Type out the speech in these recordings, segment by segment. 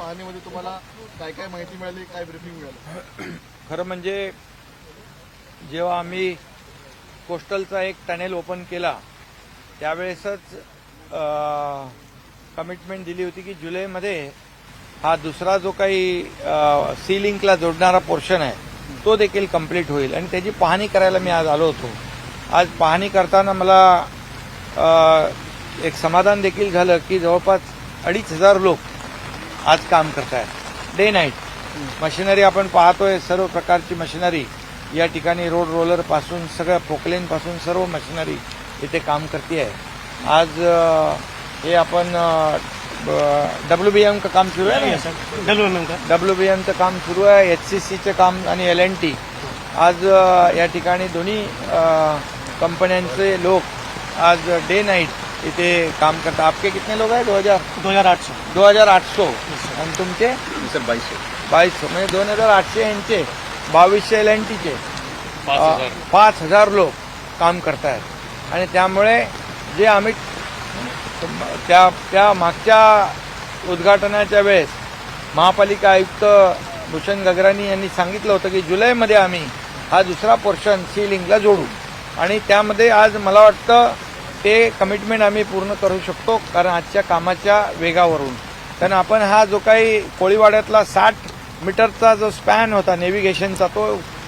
पाहणीमध्ये तुम्हाला काय काय माहिती मिळाली काय ब्रिफिंग मिळाली? खरं म्हणजे जेव्हा आम्ही कोस्टलचा एक टनेल ओपन केला त्यावेळेसच कमिटमेंट दिली होती की जुलैमध्ये हा दुसरा जो काही सी लिंकला जोडणारा पोर्शन आहे तो देखील कंप्लीट होईल. आणि त्याची पाहणी करायला मी आज आलो होतो. आज पाहणी करताना मला एक समाधान देखील झालं की जवळपास अडीच हजार लोक आज काम करत आहेत डे नाईट मशिनरी आपण पाहतोय सर्व प्रकारची मशिनरी या ठिकाणी रोड रोलरपासून सगळ्या पोकलेन पासून सर्व मशिनरी इथे काम करते आहे आज हे आपण डब्ल्यू बी एम का काम सुरू आहे डब्ल्यू बी एमचं काम सुरू आहे एच सी सीचं काम आणि एल एन टी आज या ठिकाणी दोन्ही कंपन्यांचे लोक आज डे नाईट इथे काम करतात आपके कितने लोग हैं? दो हजार? दो हजार आठ सौ। दो हजार आठ सौ. आणि तुमचे? सर बाईस बावीसशे म्हणजे दोन हजार आठशे यांचे बावीसशे एल एन टीचे. पाच हजार. लोक काम करतायत. आणि त्यामुळे जे आम्ही त्या त्या मागच्या उद्घाटनाच्या वेळेस महापालिका आयुक्त भूषण गगरानी यांनी सांगितलं होतं की जुलैमध्ये आम्ही हा दुसरा पोर्शन सी लिंकला जोडू. आणि त्यामध्ये आज मला वाटतं ते कमिटमेंट आम्ही पूर्ण करू शकतो कारण आजच्या कामाच्या वेगावरून. कारण आपण हा जो काही कोळीवाड्यातला साठ मीटरचा जो स्पॅन होता नेव्हिगेशनचा तो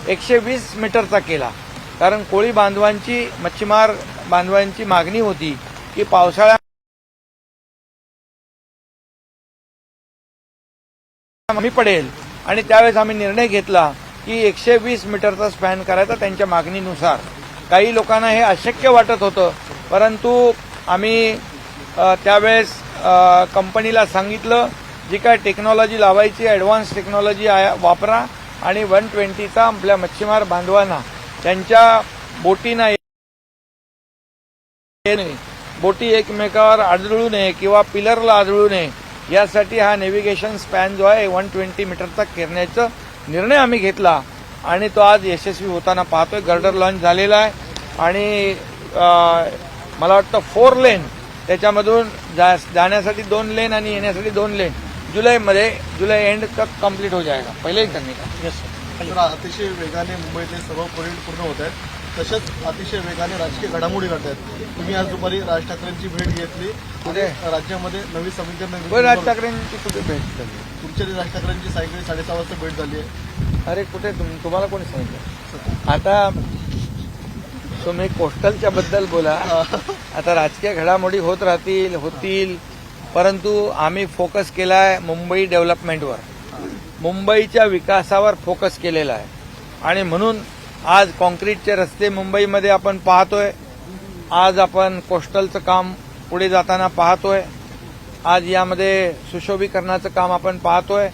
एकशे वीस मीटरचा केला. कारण कोळी बांधवांची मच्छीमार बांधवांची मागणी होती की पावसाळ्या कमी पडेल. आणि त्यावेळेस आम्ही निर्णय घेतला की एकशे वीस मीटरचा स्पॅन करायचा त्यांच्या मागणीनुसार. काही लोकांना हे अशक्य वाटत होतं परंतु आम्ही त्यावेळेस कंपनीला सांगितलं जी काय टेक्नॉलॉजी लावायची ॲडव्हान्स टेक्नॉलॉजी वापरा आणि वन ट्वेंटीचा आपल्या मच्छीमार बांधवांना त्यांच्या बोटीना बोटी एकमेकावर आदळू नये किंवा पिलरला आदळू नये. यासाठी हा नेव्हिगेशन स्पॅन जो आहे वन ट्वेंटी मीटरचा करण्याचा निर्णय आम्ही घेतला आणि तो आज यशस्वी होताना पाहतोय. गर्डर लॉन्च झालेला आहे आणि मला वाटतं फोर लेन. त्याच्यामधून जा- जाण्यासाठी दोन लेन आणि येण्यासाठी दोन लेन. जुलैमध्ये जुलै एंड तक कंप्लीट हो जाएगा पहिले ही करणे का यस सर अतिशय वेगाने मुंबईतले सर्व कॉरिडॉर पूर्ण होत आहेत. तसेच अतिशय वेगाने राजकीय घडामोडी घडत आहेत. तुम्ही आज दुपारी राज ठाकरेंची भेट घेतली. कुठे? राज्यामध्ये नवी समीकरण राज ठाकरेंची कुठे भेट झाली? तुमच्या राज ठाकरेंची सायंकाळी साडेसहा वाजता भेट झाली आहे. अरे कुठे तुम तुम्हाला कोणी सांगितलं? आता तुम्ही कोस्टलच्या बद्दल बोला. आता राजकीय घडामोडी होत राहतील होतील. परंतु आम्ही फोकस केलाय मुंबई डेव्हलपमेंटवर मुंबईच्या विकासावर फोकस केलेला आहे. आणि म्हणून आज कॉन्क्रीटचे रस्ते मुंबईमध्ये आपण पाहतोय. आज आपण कोस्टलचं काम पुढे जाताना पाहतोय. आज यामध्ये सुशोभीकरणाचं काम आपण पाहतोय.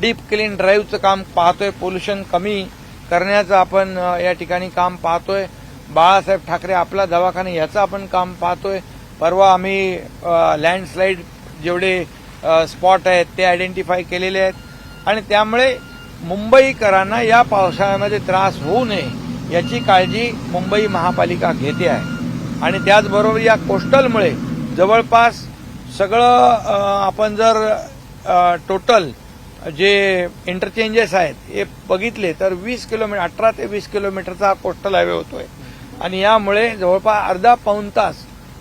डीप क्लीन ड्राईव्हचं काम पाहतोय. पोल्युशन कमी करण्याचं आपण या ठिकाणी काम पाहतोय. बाळासाहेब ठाकरे आपला दवाखाना याचं आपण काम पाहतोय. परवा आम्ही लँडस्लाईड जेवढे स्पॉट आहेत ते आयडेंटिफाय केलेले आहेत. आणि त्यामुळे मुंबईकरांना या पावसाळ्यामध्ये त्रास होऊ नये याची काळजी मुंबई महापालिका घेते आहे. आणि त्याचबरोबर या कोस्टलमुळे जवळपास सगळं आपण जर टोटल जे इंटरचेंजेस आहेत हे बघितले तर वीस किलोमीटर अठरा ते वीस किलोमीटरचा हा कोस्टल हायवे होतोय. आणि यामुळे जवळपास अर्धा पाऊण तास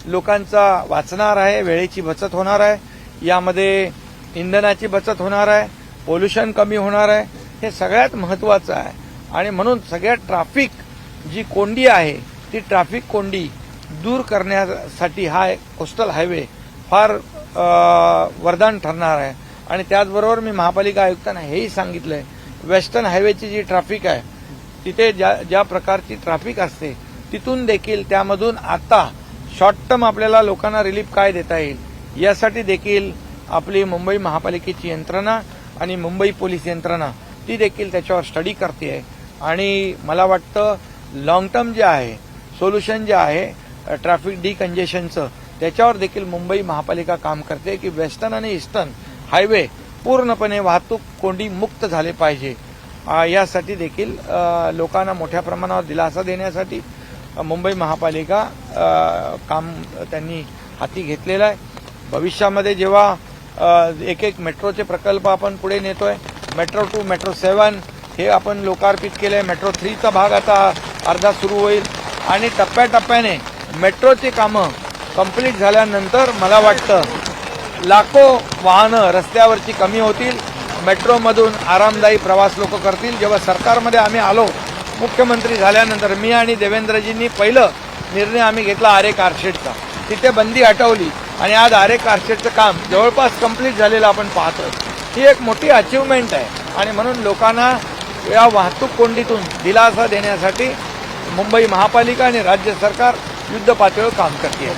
लोकांचा वाचणार आहे वेळेची बचत होणार आहे. यामध्ये इंधनाची बचत होणार आहे पोल्युशन कमी होणार आहे. हे सगळ्यात महत्वाचं आहे. आणि म्हणून सगळ्या ट्रॅफिक जी कोंडी आहे ती ट्रॅफिक कोंडी दूर करण्यासाठी हा एक कोस्टल हायवे फार वरदान ठरणार आहे. आणि त्याचबरोबर मी महापालिका आयुक्तांना हेही सांगितलंय वेस्टर्न हायवेची जी ट्रॅफिक आहे तिथे ज्या ज्या प्रकारची ट्रॅफिक असते तिथून देखील त्यामधून आता शॉर्ट टर्म आपल्याला लोकांना रिलीफ काय देता येईल यासाठी देखील आपली मुंबई महापालिकेची यंत्रणा आणि मुंबई पोलीस यंत्रणा ती देखील त्याच्यावर स्टडी करते आहे. आणि मला वाटतं लॉंग टर्म जे आहे सोल्युशन जे आहे ट्रॅफिक डिकंजेशनचं त्याच्यावर देखील मुंबई महापालिका काम करते की वेस्टर्न आणि ईस्टर्न हायवे पूर्णपणे वाहतूक कोंडी मुक्त झाले पाहिजे. यासाठी देखील लोकांना मोठ्या प्रमाणावर दिलासा देण्यासाठी मुंबई महापालिका काम त्यांनी हाती घेतलेलं आहे. भविष्यामध्ये जेव्हा एक एक मेट्रोचे प्रकल्प आपण पुढे नेतोय मेट्रो टू मेट्रो सेवन हे आपण लोकार्पित केलंय. मेट्रो थ्रीचा भाग आता अर्धा सुरू होईल. आणि टप्प्याटप्प्याने मेट्रोची कामं कंप्लीट झाल्यानंतर मला वाटतं लाखो वाहनं रस्त्यावरची कमी होतील. मेट्रोमधून आरामदायी प्रवास लोक करतील. जेव्हा सरकारमध्ये आम्ही आलो मुख्यमंत्री झाल्यानंतर मी आणि देवेंद्रजींनी पहिलं निर्णय आम्ही घेतला आरे कारशेडचा. तिथे बंदी हटवली आणि आज आरे कारशेडचं काम जवळपास कंप्लीट झालेलं आपण पाहतो ही एक मोठी अचिव्हमेंट आहे आणि म्हणून लोकांना या वाहतूक कोंडीतून दिलासा देण्यासाठी मुंबई महापालिका आणि राज्य सरकार युद्ध पातळीवर काम करते.